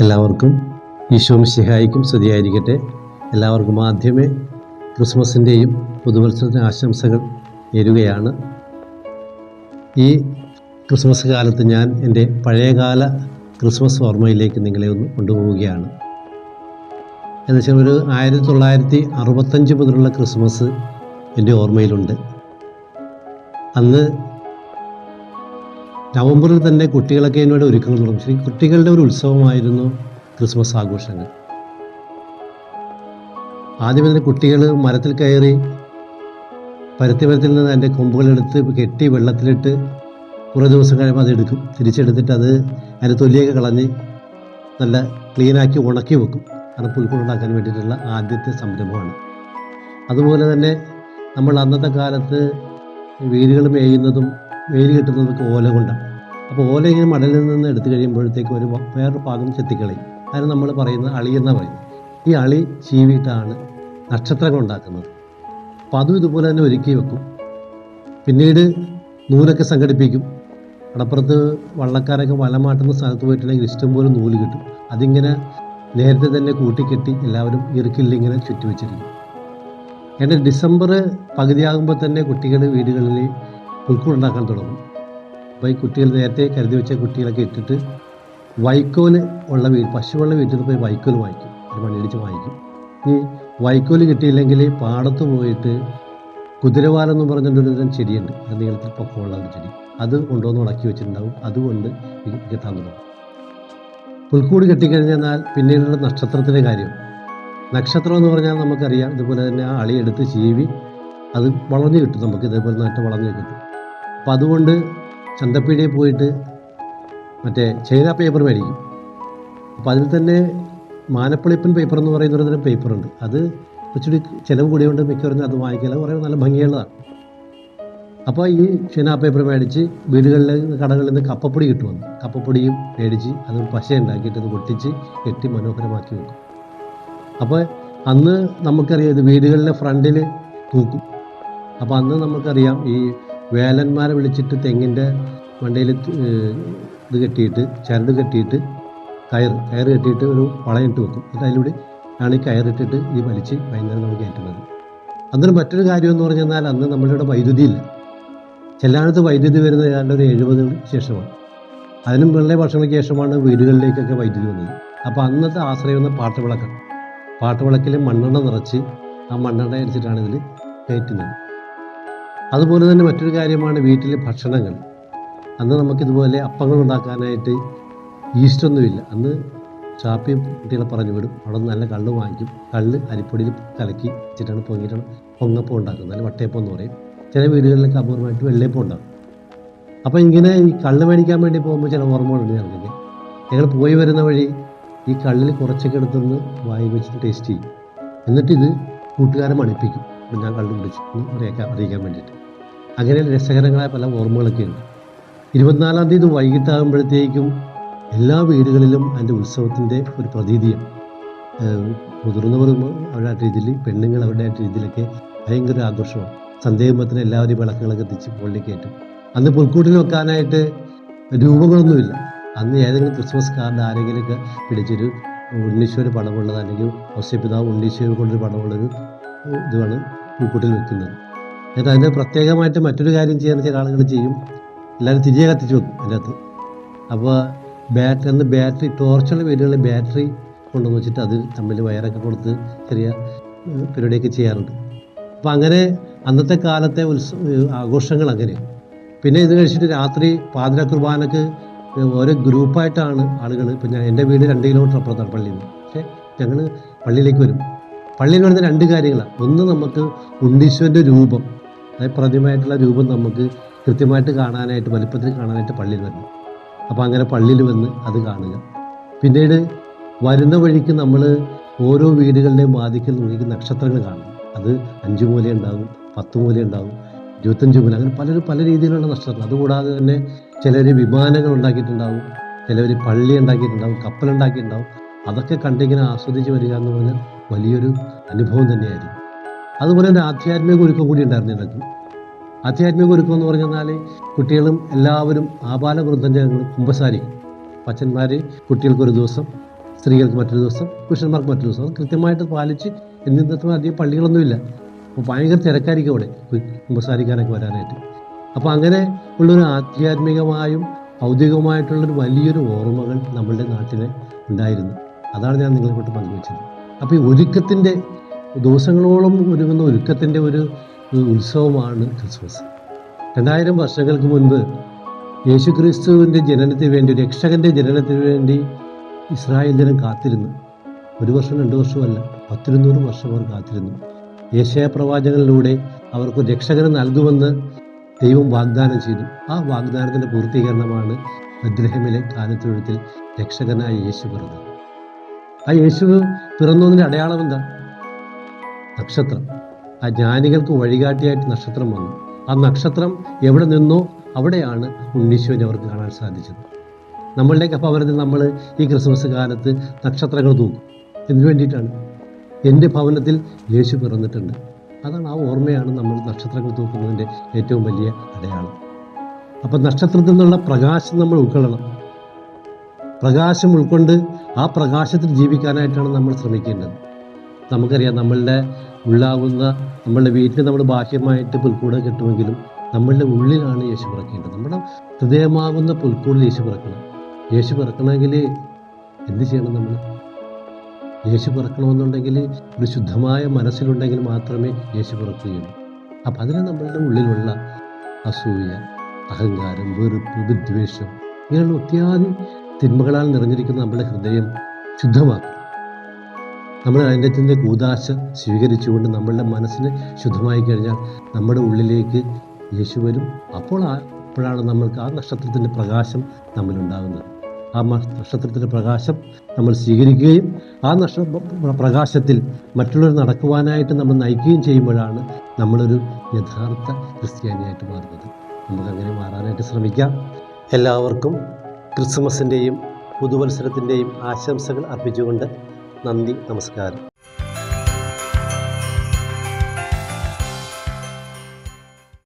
എല്ലാവർക്കും ഈശോ മിശിഹായിക്കും സ്തുതിയായിരിക്കട്ടെ. എല്ലാവർക്കും ആദ്യമേ ക്രിസ്മസിന്റെയും പുതുവത്സരത്തിന്റെ ആശംസകൾ നേരുകയാണ്. ഈ ക്രിസ്മസ് കാലത്ത് ഞാൻ എന്റെ പഴയകാല ക്രിസ്മസ് ഓർമ്മയിലേക്ക് നിങ്ങളെ ഒന്ന് കൊണ്ടുപോവുകയാണ്. എന്നുവെച്ചാൽ ഒരു ആയിരത്തി തൊള്ളായിരത്തി അറുപത്തഞ്ച് മുതലുള്ള ക്രിസ്മസ് എന്റെ ഓർമ്മയിലുണ്ട്. അന്ന് നവംബറിൽ തന്നെ കുട്ടികളൊക്കെ എന്നോട് ഒരുക്കങ്ങൾ തുടങ്ങും. ശരി കുട്ടികളുടെ ഒരു ഉത്സവമായിരുന്നു ക്രിസ്മസ് ആഘോഷങ്ങൾ. ആദ്യമേ തന്നെ കുട്ടികൾ മരത്തിൽ കയറി പരുത്തി മരത്തിൽ നിന്ന് അതിന്റെ കൊമ്പുകളെടുത്ത് കെട്ടി വെള്ളത്തിലിട്ട് കുറേ ദിവസം കഴിയുമ്പോൾ അതെടുക്കും തിരിച്ചെടുത്തിട്ട് അത് അതിന്റെ തൊലിയൊക്കെ കളഞ്ഞ് നല്ല ക്ലീനാക്കി ഉണക്കി വെക്കും. കാരണം പുൽക്കൂടുണ്ടാക്കാൻ വേണ്ടിയിട്ടുള്ള ആദ്യത്തെ സംരംഭമാണ്. അതുപോലെ തന്നെ നമ്മൾ അന്നത്തെ കാലത്ത് വേരുകൾ മേയുന്നതും വേര് കിട്ടുന്നതൊക്കെ ഓല കൊണ്ടാണ്. അപ്പോൾ ഓല ഇങ്ങനെ മടലിൽ നിന്ന് എടുത്തു കഴിയുമ്പോഴത്തേക്ക് ഒരു വേറൊരു ഭാഗം ചെത്തിക്കളയും. അതിന് നമ്മൾ പറയുന്നത് അളി എന്ന് പറയുന്നത് ഈ അളി ചീവിയിട്ടാണ് നക്ഷത്രങ്ങൾ ഉണ്ടാക്കുന്നത്. അപ്പോൾ അതും ഇതുപോലെ തന്നെ ഒരുക്കി വെക്കും. പിന്നീട് നൂലൊക്കെ സംഘടിപ്പിക്കും. കടപ്പുറത്ത് വള്ളക്കാരൊക്കെ വല മാട്ടുന്ന സ്ഥലത്ത് പോയിട്ടുണ്ടെങ്കിൽ ഇഷ്ടംപോലെ നൂൽ കിട്ടും. അതിങ്ങനെ നേരത്തെ തന്നെ കൂട്ടിക്കെട്ടി എല്ലാവരും ഇറുക്കില്ലിങ്ങനെ ചുറ്റി വെച്ചിരിക്കും. എന്റെ ഡിസംബർ പകുതിയാകുമ്പോൾ തന്നെ കുട്ടികൾ വീടുകളിൽ പുൽക്കൂടുണ്ടാക്കാൻ തുടങ്ങും. അപ്പോൾ ഈ കുട്ടികൾ നേരത്തെ കരുതി വെച്ച കുട്ടികളൊക്കെ ഇട്ടിട്ട് വൈക്കോൽ ഉള്ള വീട് പശുവുള്ള വീട്ടിൽ നിന്ന് പോയി വൈക്കോൽ വാങ്ങിക്കും ഒരു മണ്ണിടിച്ച് വാങ്ങിക്കും ഈ വൈക്കോൽ കിട്ടിയില്ലെങ്കിൽ പാടത്ത് പോയിട്ട് കുതിരവാലം എന്ന് പറഞ്ഞിട്ടൊരു തരം ചെടിയുണ്ട്. അത് നീളത്തിൽ പൊക്കമുള്ള ഒരു ചെടി. അത് കൊണ്ടുവന്ന് ഉണക്കി വെച്ചിട്ടുണ്ടാവും. അതുകൊണ്ട് കിട്ടാൻ തുടങ്ങും പുൽക്കൂട് കെട്ടിക്കഴിഞ്ഞാൽ പിന്നീടുള്ള നക്ഷത്രത്തിന്റെ കാര്യം. നക്ഷത്രം എന്ന് പറഞ്ഞാൽ നമുക്കറിയാം. ഇതുപോലെ തന്നെ അളിയെടുത്ത് ജീവി അത് വളഞ്ഞു കിട്ടും. നമുക്ക് ഇതേപോലെ നട്ട് വളഞ്ഞു കിട്ടും. അപ്പം അതുകൊണ്ട് ചന്തപ്പീടിയിൽ പോയിട്ട് മറ്റേ ചൈന പേപ്പർ മേടിക്കും. അപ്പോൾ അതിൽ തന്നെ മാനപ്പളിപ്പൻ പേപ്പർ എന്ന് പറയുന്ന ഒരു തരം പേപ്പറുണ്ട് അത് ഇച്ചിരി ചിലവ് കൂടിയുണ്ട് മിക്കവരും അത് വാങ്ങിക്കില്ല കുറേ നല്ല ഭംഗിയുള്ളതാണ്. അപ്പോൾ ഈ ചൈന പേപ്പർ മേടിച്ച് വീടുകളിൽ കടകളിൽ നിന്ന് കപ്പപ്പൊടി കിട്ടുമെന്ന് കപ്പപ്പൊടിയും മേടിച്ച് അത് പശ ഉണ്ടാക്കിയിട്ട് അത് പൊട്ടിച്ച് കെട്ടി മനോഹരമാക്കി വെക്കും. അപ്പോൾ അന്ന് നമുക്കറിയാം ഇത് വീടുകളിലെ ഫ്രണ്ടിൽ തൂക്കും. അപ്പോൾ അന്ന് നമുക്കറിയാം ഈ വേലന്മാരെ വിളിച്ചിട്ട് തെങ്ങിന്റെ മണ്ടയിൽ ഇത് കെട്ടിയിട്ട് ചരട് കെട്ടിയിട്ട് കയർ കയർ കെട്ടിയിട്ട് ഒരു വളയിട്ട് വെക്കും. എന്നിട്ട് അതിലൂടെ ആണ് ഈ കയറിട്ടിട്ട് ഈ വലിച്ച് വൈകുന്നേരം നമുക്ക് കയറ്റുന്നത്. അന്നൊരു മറ്റൊരു കാര്യം എന്ന് പറഞ്ഞാൽ അന്ന് നമ്മുടെ ഇവിടെ വൈദ്യുതി ഇല്ല. ചെല്ലാനത്ത് വൈദ്യുതി വരുന്നത് ഏതാണ്ട് ഒരു എഴുപതിന് ശേഷമാണ്. അതിനും വളരെ വർഷങ്ങൾക്ക് ശേഷമാണ് വീടുകളിലേക്കൊക്കെ വൈദ്യുതി വന്നത്. അപ്പോൾ അന്നത്തെ ആശ്രയം എന്ന പാട്ടുവിളക്കാണ് പാട്ടുവിളക്കിൽ മണ്ണെണ്ണ നിറച്ച് ആ മണ്ണെണ്ണ അടിച്ചിട്ടാണ് ഇതിൽ കയറ്റുന്നത്. അതുപോലെ തന്നെ മറ്റൊരു കാര്യമാണ് വീട്ടിലെ ഭക്ഷണങ്ങൾ. അന്ന് നമുക്കിതുപോലെ അപ്പങ്ങൾ ഉണ്ടാക്കാനായിട്ട് ഈസ്റ്റൊന്നുമില്ല. അന്ന് ചാപ്പിയും കുട്ടികളെ പറഞ്ഞു വിടും. അവിടെ നല്ല കള്ള് വാങ്ങിക്കും. കള്ള് അരിപ്പൊടിയിൽ കലക്കി വെച്ചിട്ടാണ് പൊങ്ങിയിട്ടാണ് പൊങ്ങപ്പം ഉണ്ടാക്കുന്നത്. അല്ലെങ്കിൽ വട്ടയപ്പം എന്ന് പറയും. ചില വീടുകളിലൊക്കെ അപൂർവമായിട്ട് വെള്ളയപ്പം ഉണ്ടാകും. അപ്പോൾ ഇങ്ങനെ ഈ കള്ള് മേടിക്കാൻ വേണ്ടി പോകുമ്പോൾ ചില ഓർമ്മകളുണ്ട് ഞങ്ങൾക്ക് ഞങ്ങൾ പോയി വരുന്ന വഴി ഈ കള്ളിൽ കുറച്ചൊക്കെ എടുത്തൊന്ന് വായി വെച്ചിട്ട് ടേസ്റ്റ് ചെയ്യും. എന്നിട്ട് ഇത് കൂട്ടുകാരെ മണിപ്പിക്കും. ഞാൻ കള്ള് പിടിച്ച് അറിയിക്കാൻ അറിയിക്കാൻ വേണ്ടിയിട്ട്. അങ്ങനെ രസകരങ്ങളായ പല ഓർമ്മകളൊക്കെ ഉണ്ട് ഇരുപത്തിനാലാം തീയതി വൈകിട്ടാകുമ്പോഴത്തേക്കും എല്ലാ വീടുകളിലും അതിന്റെ ഉത്സവത്തിന്റെ ഒരു പ്രതീതിയാണ്. മുതിർന്നവർ അവരുടെ രീതിയിൽ പെണ്ണുങ്ങൾ അവരുടെ രീതിയിലൊക്കെ ഭയങ്കര ആഘോഷമാണ്. സന്ദേഹത്തിന് എല്ലാവരും വിളക്കുകളൊക്കെ എത്തിച്ച് പൊള്ളി കയറ്റും. അന്ന് പുൽക്കൂട്ടിൽ വെക്കാനായിട്ട് രൂപങ്ങളൊന്നുമില്ല. അന്ന് ഏതെങ്കിലും ക്രിസ്മസ് കാർഡ് ആരെങ്കിലുമൊക്കെ പിടിച്ചൊരു ഉണ്ണീശ്വര പടമുള്ളത് അല്ലെങ്കിൽ ഒസ്യപിതാവ് ഉണ്ണീശ്വര കൊണ്ടൊരു പടമുള്ളൊരു ഇതുമാണ് പുൽക്കൂട്ടിൽ വെക്കുന്നത്. എന്നിട്ട് അതിന് പ്രത്യേകമായിട്ട് മറ്റൊരു കാര്യം ചെയ്യാൻ ചില ആളുകൾ ചെയ്യും. എല്ലാവരും തിരികെ കത്തിച്ച് വെക്കും അകത്ത് അപ്പോൾ ബാറ്ററി അന്ന് ബാറ്ററി ടോർച്ചുള്ള വീടുകളിൽ ബാറ്ററി കൊണ്ടുവന്ന് വെച്ചിട്ട് അത് തമ്മിൽ വയറൊക്കെ കൊടുത്ത് ചെറിയ പരിപാടിയൊക്കെ ചെയ്യാറുണ്ട്. അപ്പോൾ അങ്ങനെ അന്നത്തെ കാലത്തെ ഉത്സവ ആഘോഷങ്ങൾ അങ്ങനെ. പിന്നെ ഇത് കഴിച്ചിട്ട് രാത്രി പാതിര കുർബാനക്ക് ഓരോ ഗ്രൂപ്പായിട്ടാണ് ആളുകൾ ഇപ്പം ഞാൻ എന്റെ വീട് രണ്ട് കിലോമീറ്റർ അപ്പുറത്താണ് പള്ളിയിൽ നിന്ന് പക്ഷേ ഞങ്ങൾ പള്ളിയിലേക്ക് വരും. പള്ളിയിൽ വരുന്ന രണ്ട് കാര്യങ്ങളാണ് ഒന്ന് നമുക്ക് ഉണ്ണീശ്വരന്റെ രൂപം. അതായത് പ്രതിമയായിട്ടുള്ള രൂപം നമുക്ക് കൃത്യമായിട്ട് കാണാനായിട്ട് വലിപ്പത്തിൽ കാണാനായിട്ട് പള്ളിയിൽ വരണം അപ്പോൾ അങ്ങനെ പള്ളിയിൽ വന്ന് അത് കാണുക. പിന്നീട് വരുന്ന വഴിക്ക് നമ്മൾ ഓരോ വീടുകളുടെയും വാതിക്കൽ നോക്കി നക്ഷത്രങ്ങൾ കാണും. അത് അഞ്ച് മൂല ഉണ്ടാകും പത്ത് മൂല ഉണ്ടാകും ഇരുപത്തഞ്ച് മൂല അങ്ങനെ പലരും പല രീതിയിലുള്ള നക്ഷത്രങ്ങൾ. അതുകൂടാതെ തന്നെ ചിലർ വിമാനങ്ങൾ ഉണ്ടാക്കിയിട്ടുണ്ടാവും ചിലർ പള്ളി ഉണ്ടാക്കിയിട്ടുണ്ടാവും കപ്പലുണ്ടാക്കിയിട്ടുണ്ടാവും അതൊക്കെ കണ്ടിങ്ങനെ ആസ്വദിച്ച് വരിക എന്ന് പറഞ്ഞാൽ വലിയൊരു അനുഭവം തന്നെയായിരുന്നു അതുപോലെ തന്നെ ആധ്യാത്മിക ഒരുക്കം കൂടി ഉണ്ടായിരുന്നു ഇതിനകത്ത്. ആധ്യാത്മിക ഒരുക്കം എന്ന് പറഞ്ഞാൽ കുട്ടികളും എല്ലാവരും ആപാല ഞങ്ങൾ കുമ്പസാരി അച്ഛന്മാർ കുട്ടികൾക്ക് ഒരു ദിവസം സ്ത്രീകൾക്ക് മറ്റൊരു ദിവസം പുരുഷന്മാർക്ക് മറ്റൊരു ദിവസം. അത് കൃത്യമായിട്ട് പാലിച്ച് എന്നിന്നത്തെ അധികം പള്ളികളൊന്നുമില്ല അപ്പോൾ ഭയങ്കര തിരക്കായിരിക്കും അവിടെ കുമ്പസാരിക്കാനൊക്കെ വരാനായിട്ട്. അപ്പോൾ അങ്ങനെ ഉള്ളൊരു ആധ്യാത്മികമായും ഔദ്യോഗികമായിട്ടുള്ളൊരു വലിയൊരു ഓർമ്മകൾ നമ്മളുടെ നാട്ടിൽ ഉണ്ടായിരുന്നു. അതാണ് ഞാൻ നിങ്ങളെ കൊണ്ട് പങ്കുവച്ചത്. അപ്പോൾ ഈ ഒരുക്കത്തിന്റെ ദിവസങ്ങളോളം ഒരുങ്ങുന്ന ഒരുക്കത്തിന്റെ ഒരു ഉത്സവമാണ് ക്രിസ്മസ്. രണ്ടായിരം വർഷങ്ങൾക്ക് മുൻപ് യേശു ക്രിസ്തുവിന്റെ ജനനത്തിന് വേണ്ടി രക്ഷകന്റെ ജനനത്തിന് വേണ്ടി ഇസ്രായേൽ ജനം കാത്തിരുന്നു. ഒരു വർഷം രണ്ട് വർഷമല്ല പത്തിരുന്നൂറ് വർഷം അവർ കാത്തിരുന്നു. ഏഷ്യാ പ്രവാചകനിലൂടെ അവർക്ക് രക്ഷകനെ നൽകുമെന്ന് ദൈവം വാഗ്ദാനം ചെയ്തു. ആ വാഗ്ദാനത്തിന്റെ പൂർത്തീകരണമാണ് ബദ്രഹമിലെ കാലത്തൊഴുത്തിൽ രക്ഷകനായ യേശു പിറന്നത് ആ യേശു പിറന്നതിന്റെ അടയാളം എന്താ നക്ഷത്രം. ആ ജ്ഞാനികൾക്ക് വഴികാട്ടിയായിട്ട് നക്ഷത്രം വന്നു. ആ നക്ഷത്രം എവിടെ നിന്നോ അവിടെയാണ് ഉണ്ണീശോനെ അവർക്ക് കാണാൻ സാധിച്ചത്. നമ്മളുടെയൊക്കെ ഭവനത്തിൽ നമ്മൾ ഈ ക്രിസ്മസ് കാലത്ത് നക്ഷത്രങ്ങൾ തൂക്കും. എന്തിനു വേണ്ടിയിട്ടാണ്? എന്റെ ഭവനത്തിൽ യേശു പിറന്നിട്ടുണ്ട്. അതാണ് ആ ഓർമ്മയാണ് നമ്മൾ നക്ഷത്രങ്ങൾ തൂക്കുന്നതിന്റെ ഏറ്റവും വലിയ അടയാളം. അപ്പം നക്ഷത്രത്തിൽ നിന്നുള്ള പ്രകാശം നമ്മൾ ഉൾക്കൊള്ളണം. പ്രകാശം ഉൾക്കൊണ്ട് ആ പ്രകാശത്തിൽ ജീവിക്കാനായിട്ടാണ് നമ്മൾ ശ്രമിക്കേണ്ടത്. നമുക്കറിയാം നമ്മളുടെ ഉള്ളാവുന്ന നമ്മളുടെ വീട്ടിൽ നമ്മൾ ബാഹ്യമായിട്ട് പുൽക്കൂട് കിട്ടുമെങ്കിലും നമ്മളുടെ ഉള്ളിലാണ് യേശു പിറക്കേണ്ടത്. നമ്മുടെ ഹൃദയമാകുന്ന പുൽക്കൂടിൽ യേശു പിറക്കണം. യേശു പിറക്കണമെങ്കിൽ എന്ത് ചെയ്യണം നമ്മൾ? യേശു പിറക്കണമെന്നുണ്ടെങ്കിൽ ഒരു ശുദ്ധമായ മനസ്സിലുണ്ടെങ്കിൽ മാത്രമേ യേശു പിറക്കുകയുള്ളൂ. അപ്പം അതിന് നമ്മളുടെ ഉള്ളിലുള്ള അസൂയ അഹങ്കാരം വെറുപ്പ് വിദ്വേഷം ഇങ്ങനെയുള്ള ഒത്തിരി തിന്മകളാൽ നിറഞ്ഞിരിക്കുന്ന നമ്മുടെ ഹൃദയം ശുദ്ധമാക്കും. നമ്മൾ അതിന്റെ കൂതാശ സ്വീകരിച്ചുകൊണ്ട് നമ്മളുടെ മനസ്സിന് ശുദ്ധമായി കഴിഞ്ഞാൽ നമ്മുടെ ഉള്ളിലേക്ക് യേശു വരും. അപ്പോൾ അപ്പോഴാണ് നമ്മൾക്ക് ആ നക്ഷത്രത്തിന്റെ പ്രകാശം നമ്മളുണ്ടാകുന്നത് ആ നക്ഷത്രത്തിന്റെ പ്രകാശം നമ്മൾ സ്വീകരിക്കുകയും ആ നക്ഷ പ്രകാശത്തിൽ മറ്റുള്ളവർ നടക്കുവാനായിട്ട് നമ്മൾ നയിക്കുകയും ചെയ്യുമ്പോഴാണ് നമ്മളൊരു യഥാർത്ഥ ക്രിസ്ത്യാനിയായിട്ട് മാറുന്നത്. നമുക്കങ്ങനെ മാറാനായിട്ട് ശ്രമിക്കാം. എല്ലാവർക്കും ക്രിസ്മസിന്റെയും പുതുവത്സരത്തിന്റെയും ആശംസകൾ അർപ്പിച്ചുകൊണ്ട് നന്ദി നമസ്കാരം.